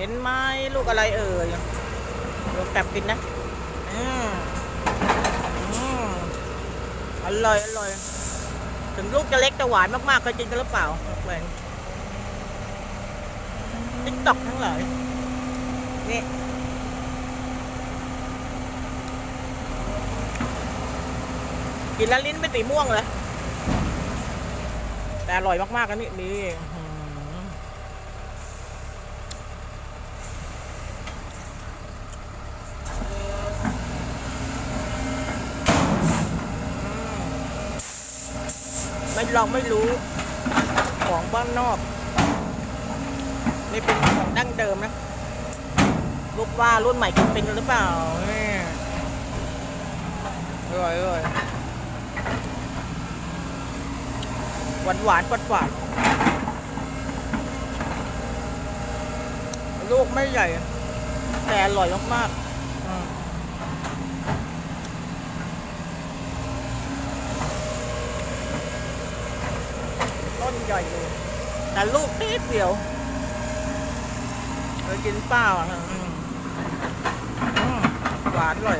เห็นไหมลูกอะไรเอ่ยลองจับกินนะอืมอืมอร่อยอร่อยถึงลูกจะเล็กจะหวานมากๆเคยกินกันหรือเปล่าแหวนติ๊กตอกทั้งหลายนี่กินแล้วลิ้นไม่ตีม่วงเลย แต่อร่อยมากๆกันนี่นี่อื้อหือ ไม่ลองไม่รู้ของบ้านนอกนี่เป็นของดั้งเดิมนะลูกว่ารุ่นใหม่กินเป็นหรือเปล่าอร่อยอร่อยหวานหวานหวานหวานลูกไม่ใหญ่ แต่อร่อยมากๆ ต้นใหญ่เลยแต่ลูกนิดเดียวเคยกินเปล่าอะหวานอร่อย